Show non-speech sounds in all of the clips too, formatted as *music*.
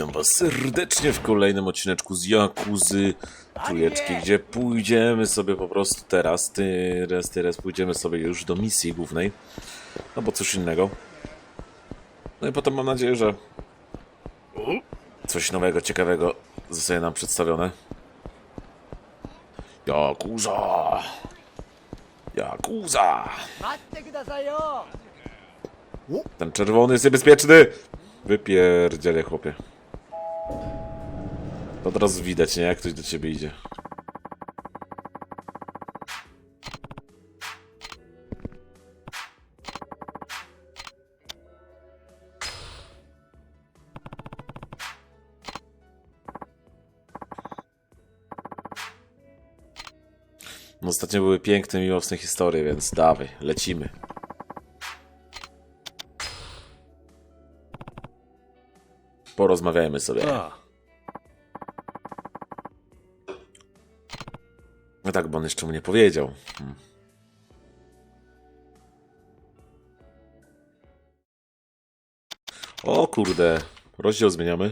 Witam was serdecznie w kolejnym odcineczku z Jakuzy Trójeczki, gdzie pójdziemy sobie po prostu teraz, teraz, teraz pójdziemy sobie już do misji głównej. No bo coś innego. No i potem mam nadzieję, że coś nowego, ciekawego zostanie nam przedstawione. Jakuza! Jakuza! Ten czerwony jest niebezpieczny! Wypierdzielę, chłopie. Od razu widać, nie? Jak ktoś do ciebie idzie. Ostatnio były piękne, miłosne historie, więc dawaj, lecimy. Porozmawiajmy sobie. A, No tak, bo on jeszcze mu nie powiedział. Hmm. O kurde, rozdział zmieniamy.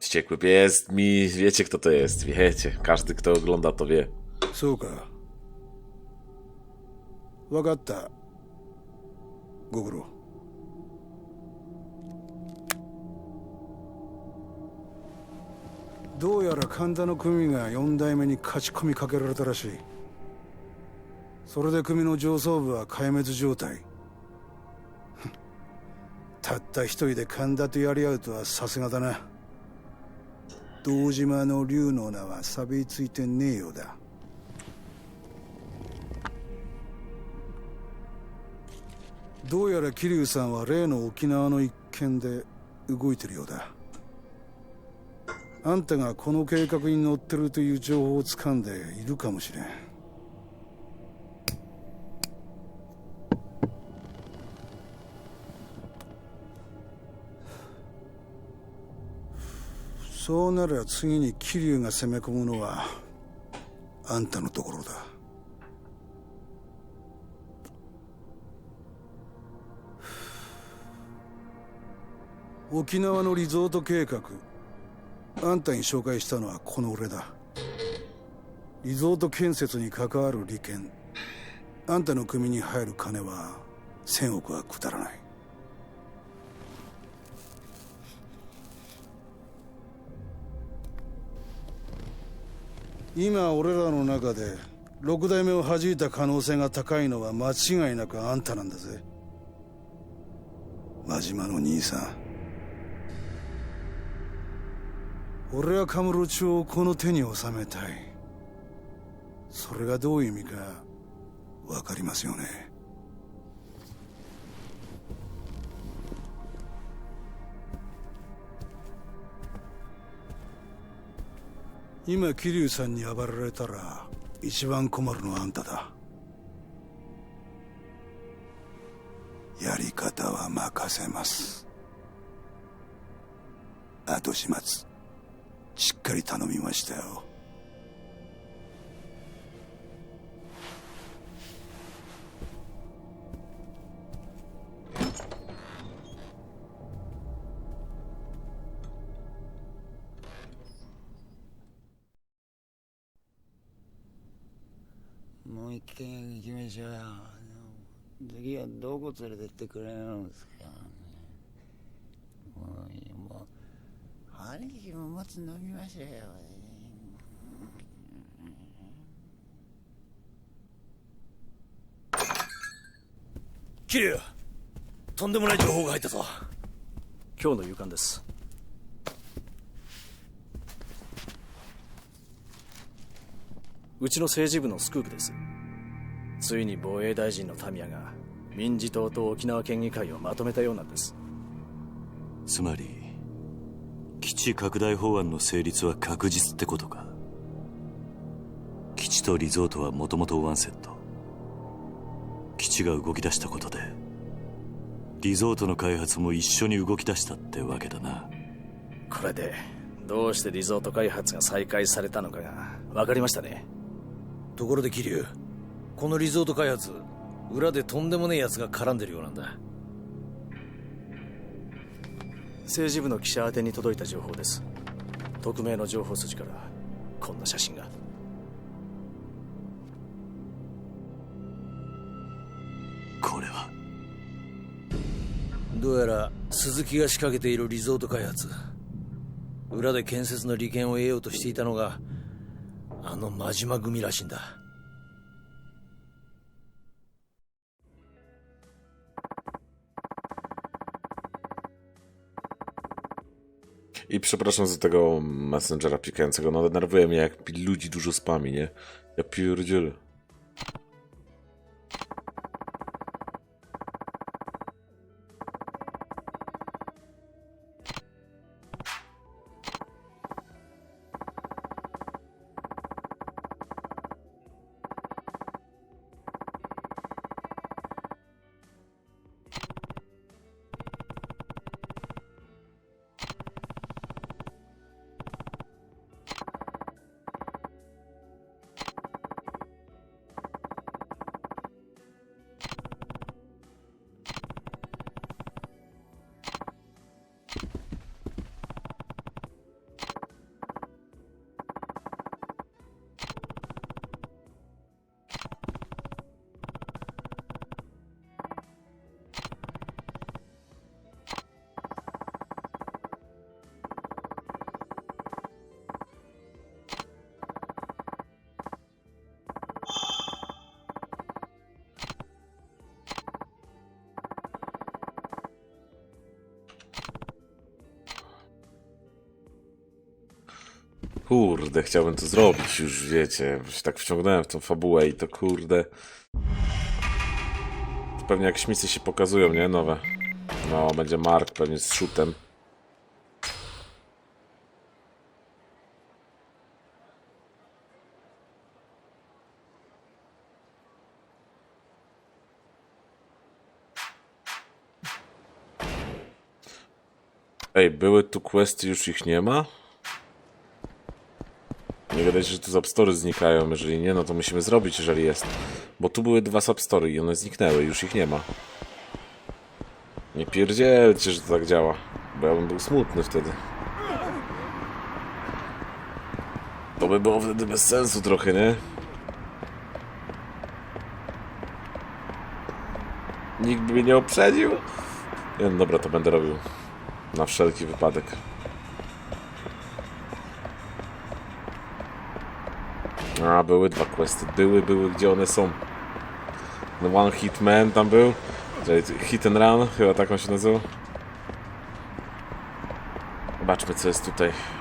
Wściekły pies mi, wiecie kto to jest, wiecie. Każdy kto ogląda to wie. Suka. Wagatta. Gugru. どうやら神田の組が4代目に勝ち込みかけられたらしい。それで組の上層部は壊滅状態。*laughs* たった一人で神田とやり合うとはさすがだな。堂島の竜の名は錆びついてねえようだ。どうやら桐生さんは例の沖縄の一件で動いてるようだ。あんたがこの計画に乗ってるという情報をつかんでいるかもしれん。そうなら次に桐生が攻め込むのはあんたのところだ。沖縄のリゾート計画。あんたに紹介したのはこの俺だ。リゾート建設に関わる利権。あんたの組に入る金は1000億はくだらない。今俺らの中で六代目を弾いた可能性が高いのは間違いなくあんたなんだぜ。真島の兄さん。俺はカムロ町をこの手に収めたい。それがどういう意味か分かりますよね？今桐生さんに暴られたら一番困るのはあんただ。やり方は任せます。後始末。しっかり頼みましたよ。もう一軒行きましょうよ。次はどこ連れてってくれるんですかもうもう兄貴ももつ飲みましょうよ。桐生とんでもない情報が入ったぞ。今日の夕刊です。うちの政治部のスクープです。ついに防衛大臣のタミヤが民事党と沖縄県議会をまとめたようなんです。つまり基地拡大法案の成立は確実ってことか。基地とリゾートはもともとワンセット。基地が動き出したことでリゾートの開発も一緒に動き出したってわけだな。これでどうしてリゾート開発が再開されたのかが分かりましたね。ところで桐生このリゾート開発裏でとんでもねえ奴が絡んでるようなんだ政治部の記者宛てに届いた情報です。匿名の情報筋からこんな写真が。これは？どうやら鈴木が仕掛けているリゾート開発。裏で建設の利権を得ようとしていたのがあの真島組らしいんだ I przepraszam za tego messengera pikającego, no denerwuje mnie jak ludzi dużo spami, nie? Ja pierdzielę. Kurde, chciałbym to zrobić już, wiecie, się tak wciągnąłem w tą fabułę i to kurde... To pewnie jak śmicy się pokazują, nie? Nowe. No, będzie Mark pewnie z shootem. Ej, były tu questy, już ich nie ma? Nie gadajcie, że tu substory znikają. Jeżeli nie, no to musimy zrobić, jeżeli jest. Bo tu były dwa substory i one zniknęły, już ich nie ma. Nie pierdzielcie, że to tak działa. Bo ja bym był smutny wtedy. To by było wtedy bez sensu trochę, nie? Nikt by mnie nie uprzedził. Nie, no dobra, to będę robił. Na wszelki wypadek. A, były dwa questy. Były, były, gdzie one są? No One Hit Man tam był. Hit and Run, chyba tak on się nazywał. Zobaczmy, co jest tutaj.「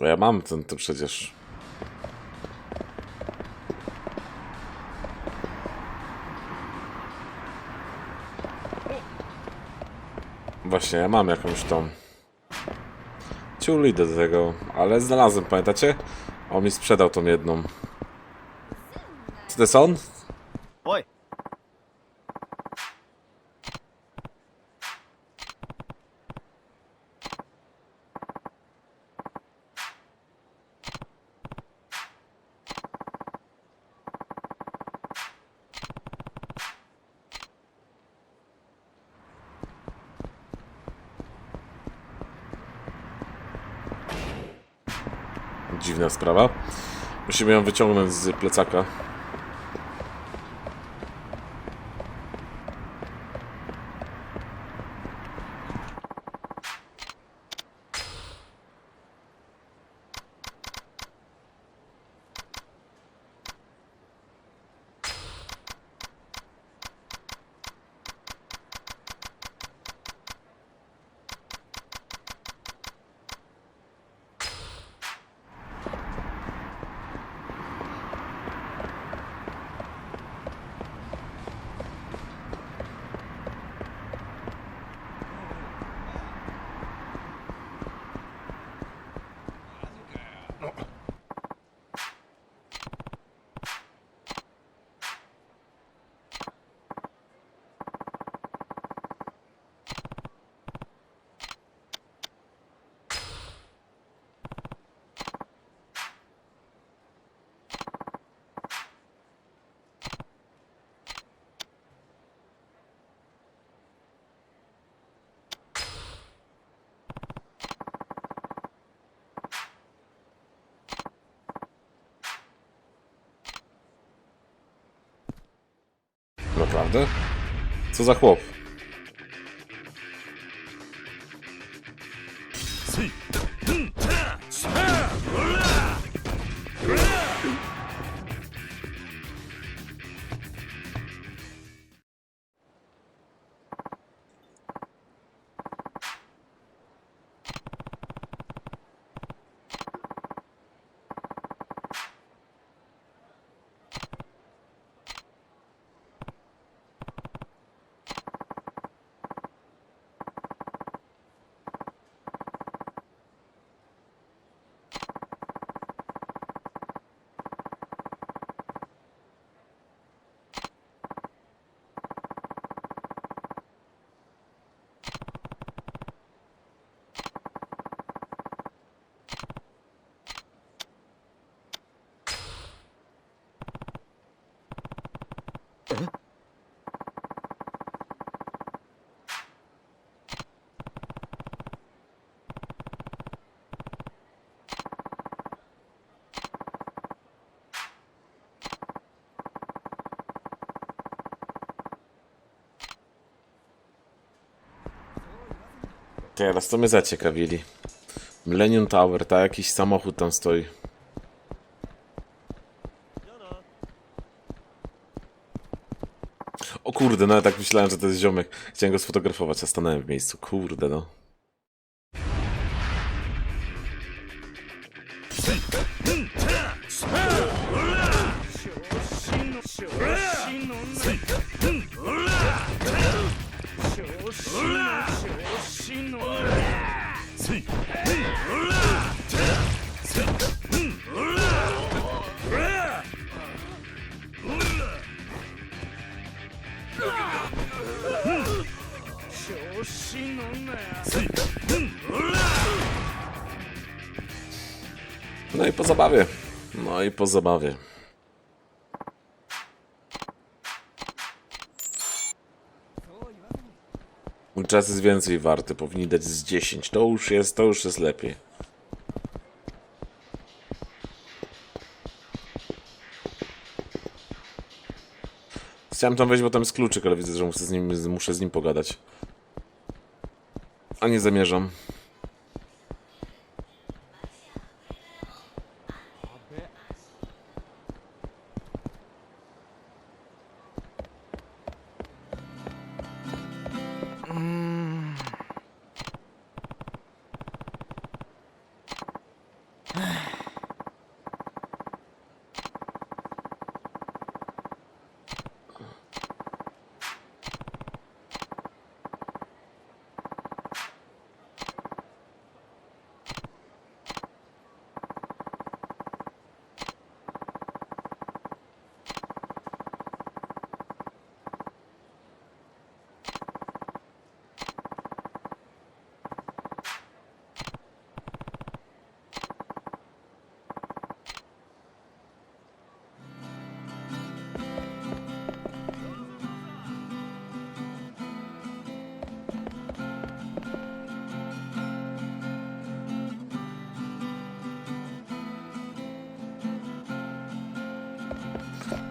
Ja mam ten to przecież. Właśnie, ja mam jakąś tą. Ciuli do tego, ale znalazłem, pamiętacie? On mi sprzedał tą jedną. Czy to jest on? Dziwna sprawa. Musimy ją wyciągnąć z plecaka. Naprawdę? Co za chłop? Teraz to mnie zaciekawili. Millennium Tower, tak? Jakiś samochód tam stoi. O kurde, nawet tak myślałem, że to jest ziomek. Chciałem go sfotografować, a stanąłem w miejscu. Kurde, no. Zabawie. No i po zabawie. Mój czas jest więcej warty, powinni dać z 10. To już jest, to już jest lepiej. Chciałem tam wejść, bo tam jest kluczyk, ale widzę, że muszę z nim, muszę z nim pogadać. A nie zamierzam.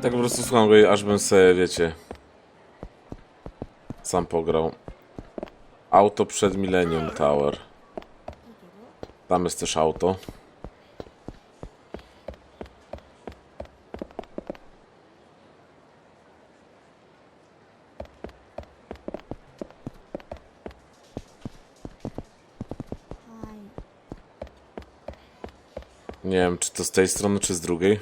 Tak po prostu słucham go, aż bym sobie, wiecie, sam pograł. Auto przed Millennium Tower. Tam jest też auto. Nie wiem, czy to z tej strony, czy z drugiej.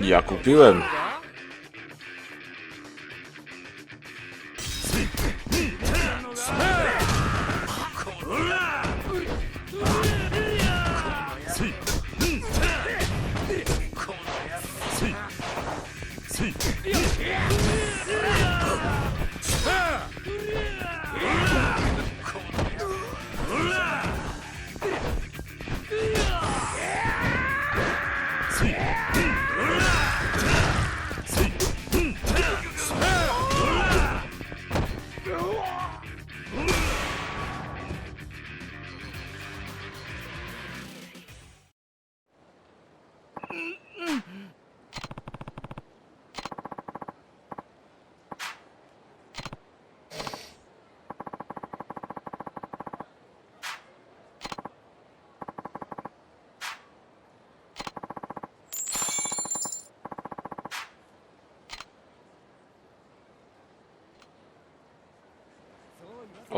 Ja kupiłem.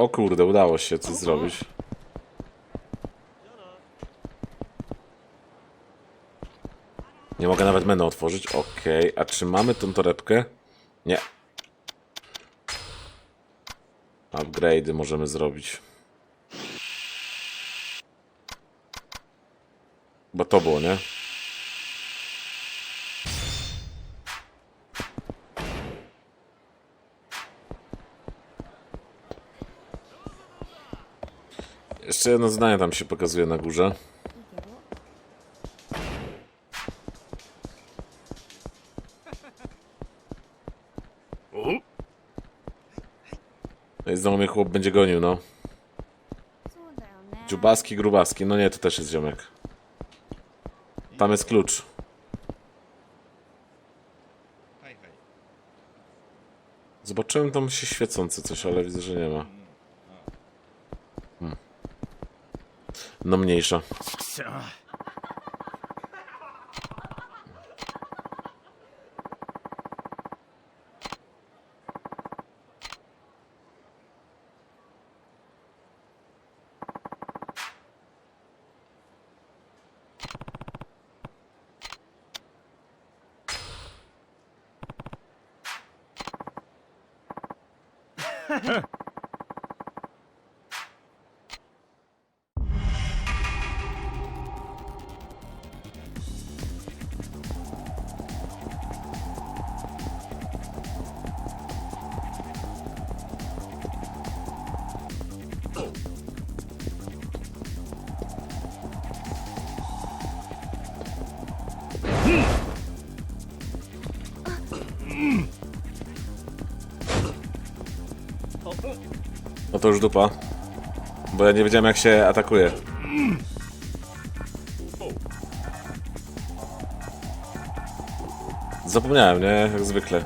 O kurde, udało się coś zrobić. Nie mogę nawet menu otworzyć. Okej, a czy mamy tą torebkę? Nie. Upgrade'y możemy zrobić. Bo to było, nie? Jeszcze jedno zdanie tam się pokazuje na górze. No i znowu mnie chłop będzie gonił, no. Dziubaski, grubaski. No nie, to też jest ziomek. Tam jest klucz. Zobaczyłem tam się świecące coś, ale widzę, że nie ma. No mniejsza. No to już dupa. Bo ja nie wiedziałem jak się atakuje. Zapomniałem, nie? Jak zwykle.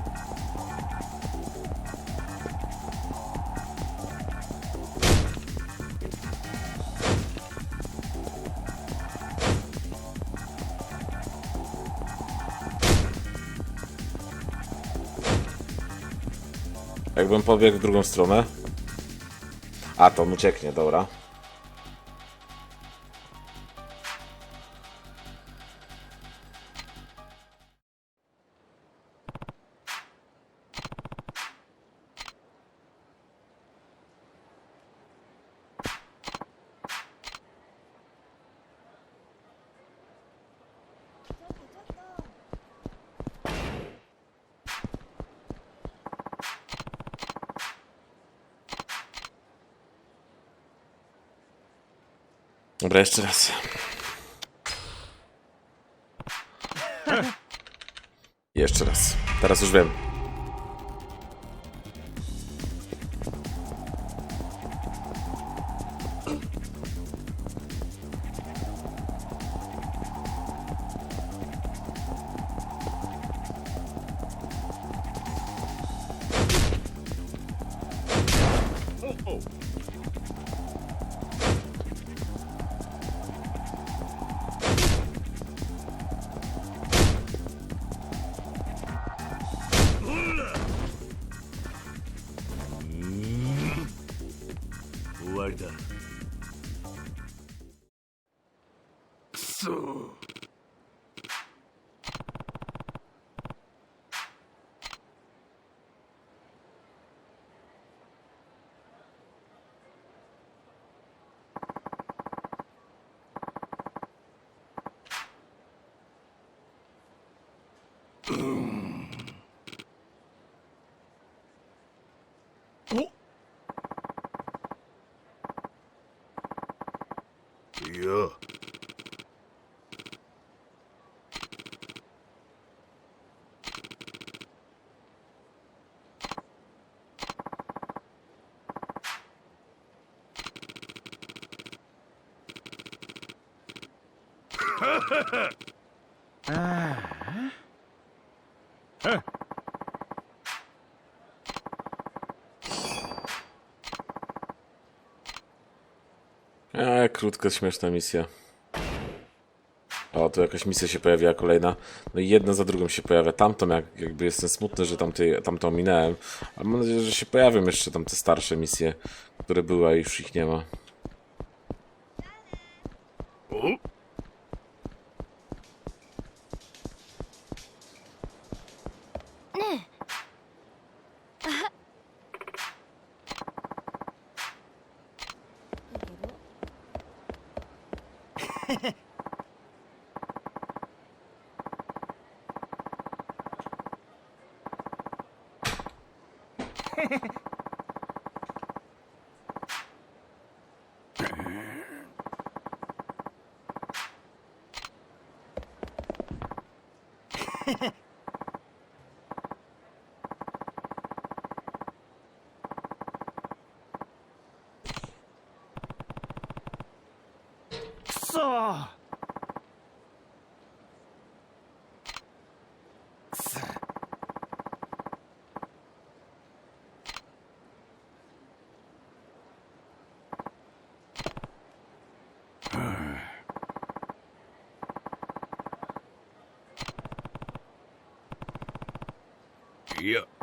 Jakbym pobiegł w drugą stronę. A, to on ucieknie, dobra. Dobra, jeszcze raz. *laughs* Jeszcze raz. Teraz już wiem. Eee, krótka, śmieszna misja. O, tu jakaś misja się pojawiła kolejna. No i jedna za drugą się pojawia. Tamtą, jak, jakby jestem smutny, że tamtej, tamtą minąłem. Ale mam nadzieję, że się pojawią jeszcze tam te starsze misje, które były, a już ich nie ma. Hehehe Yeah.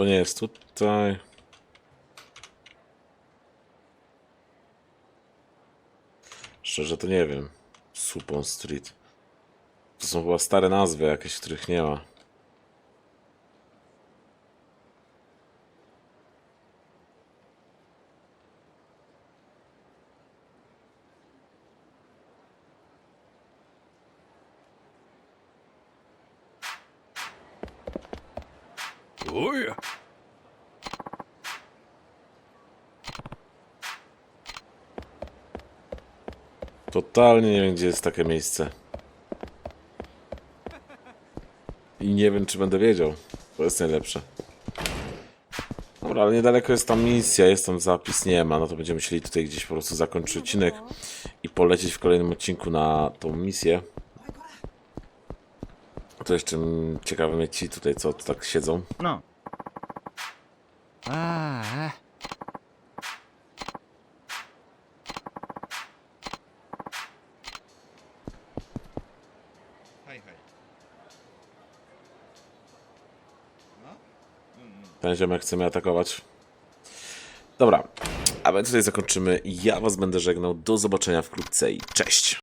To nie jest tutaj. Szczerze to nie wiem. Supon Street. To są chyba stare nazwy jakieś, których nie ma. Totalnie nie wiem, gdzie jest takie miejsce. I nie wiem, czy będę wiedział. To jest najlepsze. Dobra, ale niedaleko jest tam misja, jest tam zapis, nie ma. No to będziemy musieli tutaj gdzieś po prostu zakończyć odcinek i polecieć w kolejnym odcinku na tą misję. To jeszcze ciekawe mieć ci tutaj, co tak siedzą. な Ten ziomek chce mnie atakować. Dobra, a my tutaj zakończymy. Ja was będę żegnał. Do zobaczenia wkrótce i cześć!